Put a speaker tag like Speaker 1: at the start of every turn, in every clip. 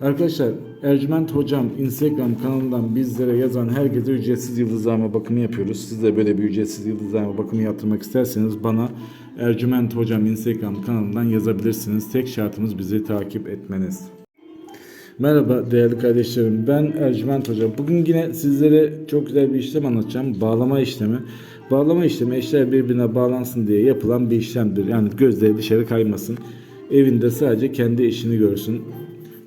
Speaker 1: Arkadaşlar Ercüment Hocam Instagram kanalından bizlere yazan herkese ücretsiz yıldızlama bakımı yapıyoruz. Siz de böyle bir ücretsiz yıldızlama bakımı yaptırmak isterseniz bana Ercüment Hocam Instagram kanalından yazabilirsiniz. Tek şartımız bizi takip etmeniz. Merhaba değerli kardeşlerim. Ben Ercüment Hoca. Bugün yine sizlere çok güzel bir işlem anlatacağım. Bağlama işlemi. Bağlama işlemi eşler birbirine bağlansın diye yapılan bir işlemdir. Yani gözleri dışarı kaymasın. Evinde sadece kendi işini görsün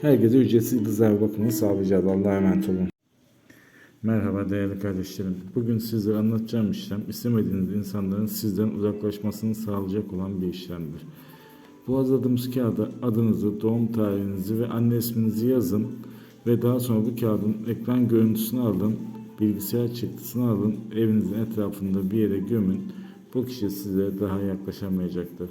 Speaker 1: herkese ücretsiz yıldızlama bakımını sağlayacağız. Allah'a emanet olun. Merhaba değerli kardeşlerim. Bugün sizlere anlatacağım işlem istemediğiniz insanların sizden uzaklaşmasını sağlayacak olan bir işlemdir. Bu hazırladığımız kağıda adınızı, doğum tarihinizi ve anne isminizi yazın ve daha sonra bu kağıdın ekran görüntüsünü alın, bilgisayar çıktısını alın, evinizin etrafında bir yere gömün. Bu kişi size daha yaklaşamayacaktır.